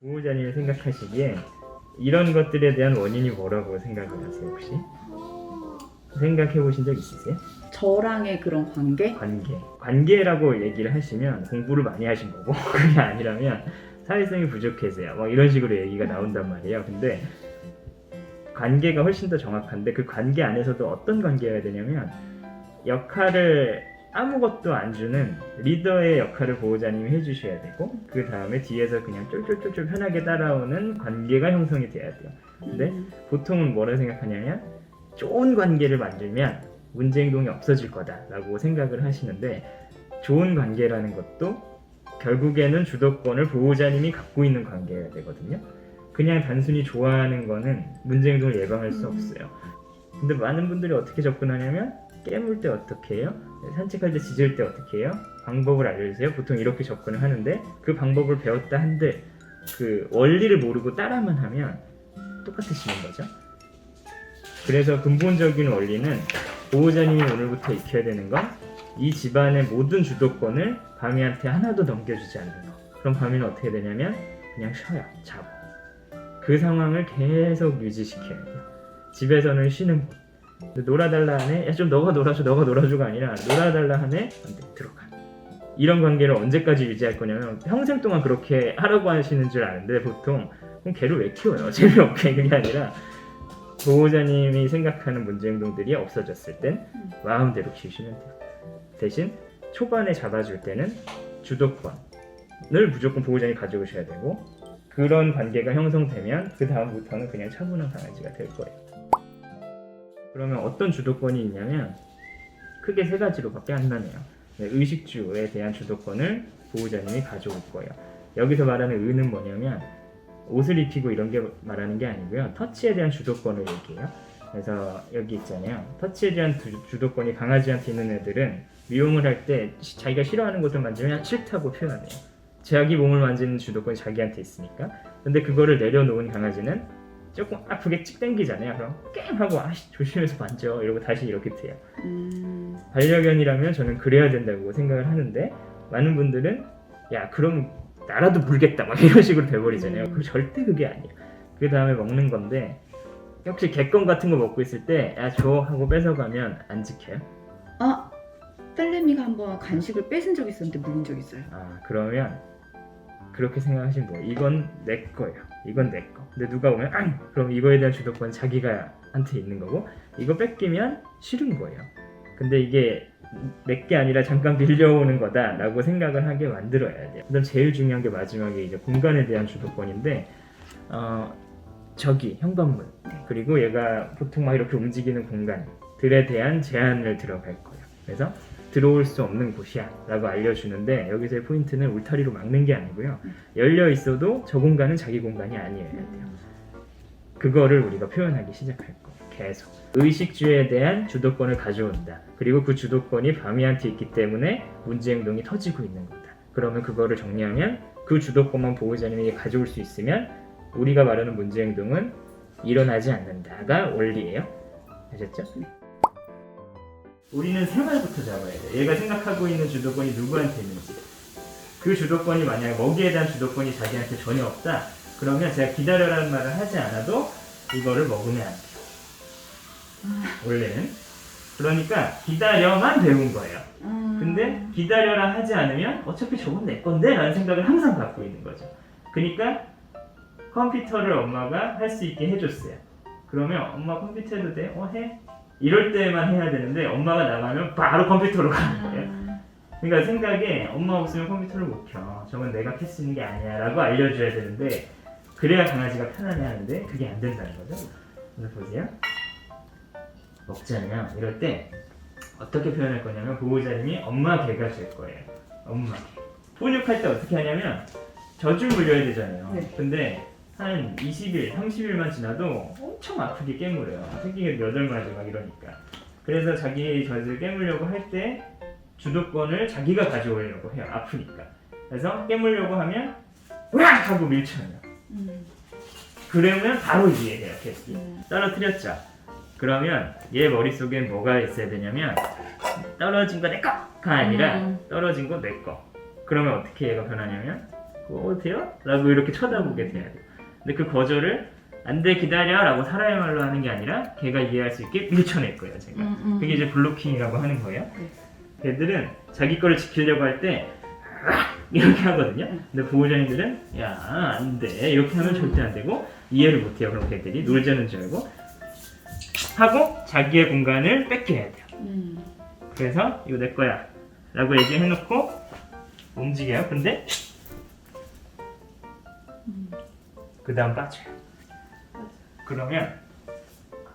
보호자님이 생각하시기에 이런 것들에 대한 원인이 뭐라고 생각을 하세요 혹시? 생각해 보신 적 있으세요? 저랑의 그런 관계? 관계. 관계라고 얘기를 하시면 공부를 많이 하신 거고 그게 아니라면 사회성이 부족해서요. 막 이런 식으로 얘기가 나온단 말이에요. 근데 관계가 훨씬 더 정확한데 그 관계 안에서도 어떤 관계가 되냐면 역할을 아무것도 안 주는 리더의 역할을 보호자님이 해주셔야 되고 그 다음에 뒤에서 그냥 쫄쫄쫄쫄 편하게 따라오는 관계가 형성이 돼야 돼요. 근데 음. 보통은 뭐라 생각하냐면 좋은 관계를 만들면 문제 행동이 없어질 거다라고 생각을 하시는데 좋은 관계라는 것도 결국에는 주도권을 보호자님이 갖고 있는 관계가 되거든요. 그냥 단순히 좋아하는 거는 문제 행동을 예방할 수 음. 없어요. 근데 많은 분들이 어떻게 접근하냐면 깨물 때 어떻게 해요? 산책할 때 짖을 때 어떻게 해요? 방법을 알려주세요. 보통 이렇게 접근을 하는데 그 방법을 배웠다 한들 그 원리를 모르고 따라만 하면 똑같으시는 거죠. 그래서 근본적인 원리는 보호자님이 오늘부터 익혀야 되는 건 이 집안의 모든 주도권을 밤이한테 하나도 넘겨주지 않는 거. 그럼 밤이는 어떻게 되냐면 그냥 쉬어요. 자고. 그 상황을 계속 유지시켜야 돼요. 집에서는 쉬는 곳. 놀아달라 하네. 야 좀 너가 놀아줘, 너가 놀아줘가 아니라 놀아달라 하네. 안돼 들어가. 이런 관계를 언제까지 유지할 거냐면 평생 동안 그렇게 하라고 하시는 줄 아는데 보통 그럼 걔를 왜 키워요? 재미없게 그게 아니라 보호자님이 생각하는 문제 행동들이 없어졌을 땐 음. 마음대로 키우시면 돼요. 대신 초반에 잡아줄 때는 주도권을 무조건 보호자님이 가져오셔야 되고 그런 관계가 형성되면 그 다음부터는 그냥 차분한 강아지가 될 거예요. 그러면 어떤 주도권이 있냐면 크게 세 가지로 밖에 안 나네요. 네, 의식주에 대한 주도권을 보호자님이 가져올 거예요. 여기서 말하는 의는 뭐냐면 옷을 입히고 이런 게 말하는 게 아니고요. 터치에 대한 주도권을 얘기해요. 그래서 여기 있잖아요. 터치에 대한 주- 주도권이 강아지한테 있는 애들은 미용을 할 때 자기가 싫어하는 것을 만지면 싫다고 표현해요. 자기 몸을 만지는 주도권이 자기한테 있으니까. 근데 그거를 내려놓은 강아지는 조금 아프게 찍 당기잖아요. 그럼 깽 하고 아씨 조심해서 만져 이러고 다시 이렇게 돼요. 음. 반려견이라면 저는 그래야 된다고 생각을 하는데 많은 분들은 야 그럼 나라도 물겠다 막 이런 식으로 돼버리잖아요. 음. 그 절대 그게 아니에요. 그 다음에 먹는 건데 혹시 개껌 같은 거 먹고 있을 때야줘 하고 뺏어가면 안 지켜요? 아 딸내미가 한번 간식을 뺏은 적 있었는데 물린 적 있어요. 아 그러면 그렇게 생각하시면 돼요. 이건 내 거예요. 이건 내 거. 근데 누가 오면 아 그럼 이거에 대한 주도권 자기가 한테 있는 거고 이거 뺏기면 싫은 거예요. 근데 이게 내 게 아니라 잠깐 빌려오는 거다라고 생각을 하게 만들어야 돼요. 그다음 제일 중요한 게 마지막에 이제 공간에 대한 주도권인데 어 저기 현관문 네. 그리고 얘가 보통 막 이렇게 움직이는 공간들에 대한 제한을 들어갈 거예요. 그래서 들어올 수 없는 곳이야 라고 알려주는데 여기서의 포인트는 울타리로 막는 게 아니고요. 음. 열려 있어도 저 공간은 자기 공간이 아니어야 돼요. 그거를 우리가 표현하기 시작할 거예요. 계속. 의식주에 대한 주도권을 가져온다. 그리고 그 주도권이 밤이한테 있기 때문에 문제 행동이 터지고 있는 거다. 그러면 그거를 정리하면 그 주도권만 보호자님에게 가져올 수 있으면 우리가 말하는 문제 행동은 일어나지 않는다가 원리예요. 아셨죠? 우리는 생활부터 잡아야 돼. 얘가 생각하고 있는 주도권이 누구한테 있는지. 그 주도권이 만약 먹이에 대한 주도권이 자기한테 전혀 없다. 그러면 제가 기다려라는 말을 하지 않아도 이거를 먹으면 안 돼요. 원래는. 그러니까 기다려만 배운 거예요. 음. 근데 기다려라 하지 않으면 어차피 저건 내 건데 라는 생각을 항상 갖고 있는 거죠. 그러니까 컴퓨터를 엄마가 할 수 있게 해줬어요. 그러면 엄마 컴퓨터 해도 돼? 어 해? 이럴 때만 해야 되는데 엄마가 나가면 바로 컴퓨터로 가는 거예요. 음. 그러니까 생각에 엄마 없으면 컴퓨터를 못 켜. 저건 내가 켤수 있는 게 아니야 라고 알려줘야 되는데 그래야 강아지가 편안해 하는데 그게 안 된다는 거죠. 오늘 보세요. 먹자면 이럴 때 어떻게 표현할 거냐면 보호자님이 엄마 개가 될 거예요. 엄마 개. 훈육할 때 어떻게 하냐면 젖을 물려야 되잖아요. 네. 근데 한 20일, 30일만 지나도 엄청 아프게 깨물어요. 새끼가 8마리 막 이러니까. 그래서 자기 젖을 깨물려고 할 때 주도권을 자기가 가져오려고 해요. 아프니까. 그래서 깨물려고 하면 으악 하고 밀쳐요. 음. 그러면 바로 이해해요. 개수. 음. 떨어뜨렸죠. 그러면 얘 머릿속엔 뭐가 있어야 되냐면 떨어진 거 내 거가 아니라 음. 떨어진 거 내 거. 그러면 어떻게 얘가 변하냐면 먹어도 돼요? 라고 이렇게 쳐다보게 돼야 돼요. 근데 그 거절을 안 돼 기다려 라고 사람의 말로 하는 게 아니라 걔가 이해할 수 있게 밀쳐낼 거예요 제가. 음, 음. 그게 이제 블로킹이라고 하는 거예요. 네. 걔들은 자기 거를 지키려고 할 때 이렇게 하거든요. 음. 근데 보호자님들은 야 안 돼 이렇게 하면 음. 절대 안 되고 이해를 못 해요. 그럼 걔들이 놀자는 줄 알고 하고 자기의 공간을 뺏겨야 돼요. 음. 그래서 이거 내 거야 라고 얘기해놓고 움직여요. 근데 음. 그 다음 빠져요. 그러면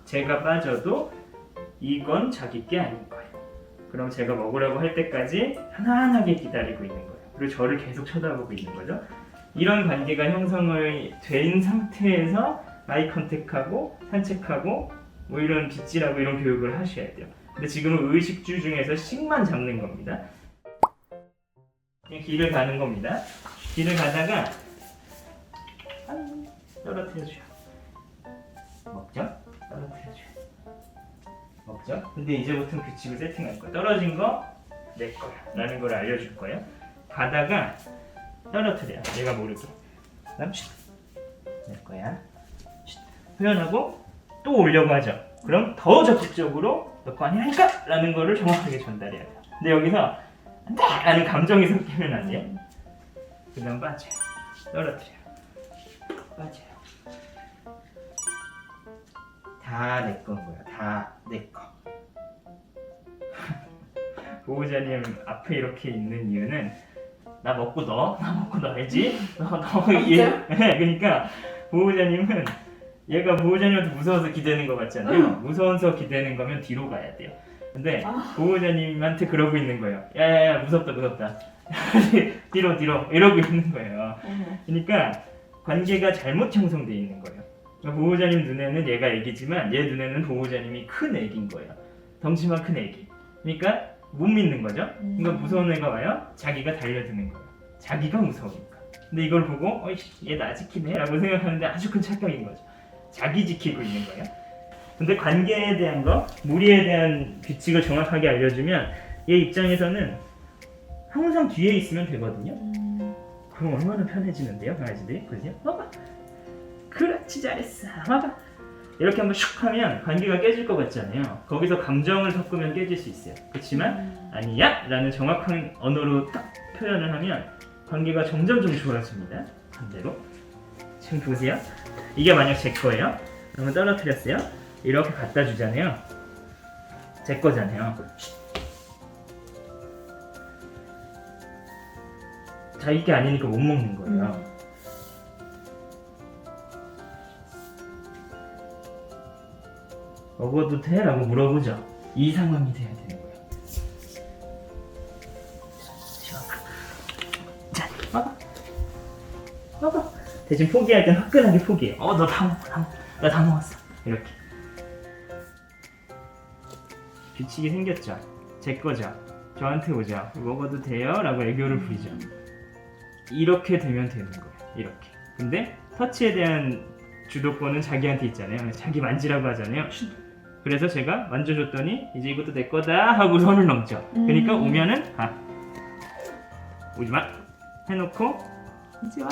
제가 빠져도 이건 자기 게 아닌 거예요. 그럼 제가 먹으려고 할 때까지 편안하게 기다리고 있는 거예요. 그리고 저를 계속 쳐다보고 있는 거죠. 이런 관계가 형성을 된 상태에서 아이 컨택하고 산책하고 뭐 이런 빗질하고 이런 교육을 하셔야 돼요. 근데 지금은 의식주 중에서 식만 잡는 겁니다. 길을 가는 겁니다. 길을 가다가 한 떨어뜨려줘요. 먹죠? 떨어뜨려줘요. 먹죠? 근데 이제부터는 규칙을 세팅할 거야. 떨어진 거 내 거야. 라는 걸 알려줄 거예요. 가다가 떨어뜨려요. 내가 모르게. 그다음 쉿. 내 거야. 쉿. 표현하고 또 올려고 하죠. 그럼 더 적극적으로 너 거 아니라니까! 라는 거를 정확하게 전달해야 돼요. 근데 여기서 안돼! 라는 감정이 섞이면 안 돼요. 그 다음 빠져요. 떨어뜨려요. 빠져 다 내 건 거야. 다 내 거. 보호자님 앞에 이렇게 있는 이유는 나 먹고 너, 나 먹고 너야지. 너, 너, 얘. 그러니까 보호자님은 얘가 보호자님한테 무서워서 기대는 거 같잖아요. 무서워서 기대는 거면 뒤로 가야 돼요. 근데 아. 보호자님한테 그러고 있는 거예요. 야야야 무섭다 무섭다. 뒤로 뒤로 이러고 있는 거예요. 어머. 그러니까 관계가 잘못 형성돼 있는 거예요. 보호자님 눈에는 얘가 애기지만 얘 눈에는 보호자님이 큰 애기인 거예요. 덩치만 큰 애기. 그러니까 못 믿는 거죠. 그러니까 음. 무서운 애가 와요. 자기가 달려드는 거예요. 자기가 무서우니까. 근데 이걸 보고 어이 얘나 지키네라고 생각하는데 아주 큰 착각인 거죠. 자기 지키고 있는 거예요. 근데 관계에 대한 거, 무리에 대한 규칙을 정확하게 알려주면 얘 입장에서는 항상 뒤에 있으면 되거든요. 음. 그럼 얼마나 편해지는데요, 강아지들이? 그죠? 봐봐. 그렇지, 잘했어. 봐봐. 이렇게 한번 슉 하면 관계가 깨질 것 같잖아요. 거기서 감정을 섞으면 깨질 수 있어요. 그렇지만 음. 아니야! 라는 정확한 언어로 딱 표현을 하면 관계가 점점 좀 좋아집니다. 반대로. 지금 보세요. 이게 만약 제 거예요. 그러면 떨어뜨렸어요. 이렇게 갖다 주잖아요. 제 거잖아요. 자기 게 아니니까 못 먹는 거예요. 먹어도 돼? 라고 물어보죠. 이 상황이 돼야 되는 거예요. 자, 먹어. 먹어. 대신 포기할 땐 화끈하게 포기해. 어, 너 다 먹어. 다 먹어. 나다 먹었어. 이렇게. 규칙이 생겼죠. 제 거죠. 저한테 오죠. 먹어도 돼요? 라고 애교를 부리죠. 이렇게 되면 되는 거예요. 이렇게. 근데 터치에 대한 주도권은 자기한테 있잖아요. 자기 만지라고 하잖아요. 그래서 제가 만져줬더니 이제 이것도 내 거다 하고 선을 넘죠. 그러니까 음. 오면은 아 오지 마 해놓고 이제 와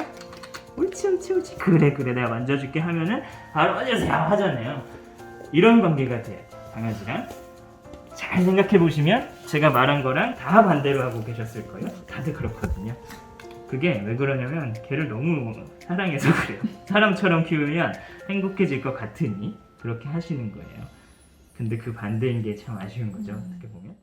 옳지 옳지 옳지 그래 그래 내가 만져줄게 하면은 바로 만져세요 하잖아요. 이런 관계가 돼요 강아지랑 잘 생각해 보시면 제가 말한 거랑 다 반대로 하고 계셨을 거예요. 다들 그렇거든요. 그게 왜 그러냐면 걔를 너무 사랑해서 그래요. 사람처럼 키우면 행복해질 것 같으니 그렇게 하시는 거예요. 근데 그 반대인 게 참 아쉬운 거죠. 어떻게 보면.